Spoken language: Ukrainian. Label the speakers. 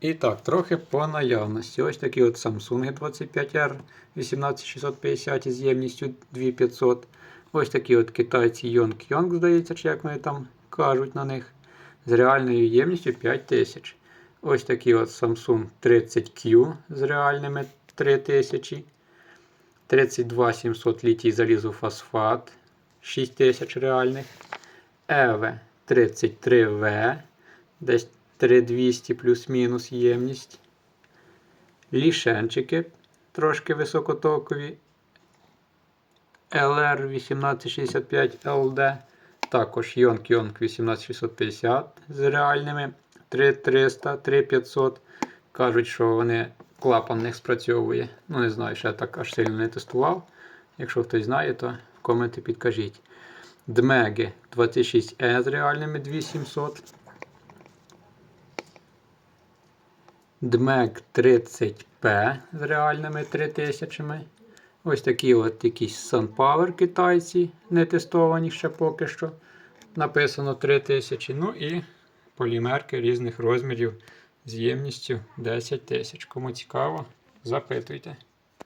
Speaker 1: І так, трохи по наявності. Ось такі от Samsung 25R 18650 із ємністю 2500. Ось такі от китайці Yong Yong, здається, чи як вони там кажуть на них. З реальною ємністю 5000. Ось такі от Samsung 30Q з реальними 3000. 32700 літій залізофосфат 6000 реальних. EVE 33V, десь 3200 плюс-мінус ємність. Лішенчики трошки високотокові. LR 1865 LD. Також Yonk Yonk 18650 з реальними 3300, 3500. Кажуть, що вони клапан не спрацьовує. Ну, не знаю, ще так аж сильно не тестував. Якщо хтось знає, то в коменти підкажіть. Дмеги 26E з реальними 2700. Дмег 30П з реальними 3000. Ось такі от якісь SunPower китайці, не тестовані ще поки що. Написано 3000. Ну і полімерки різних розмірів з ємністю 10 тисяч. Кому цікаво, запитуйте.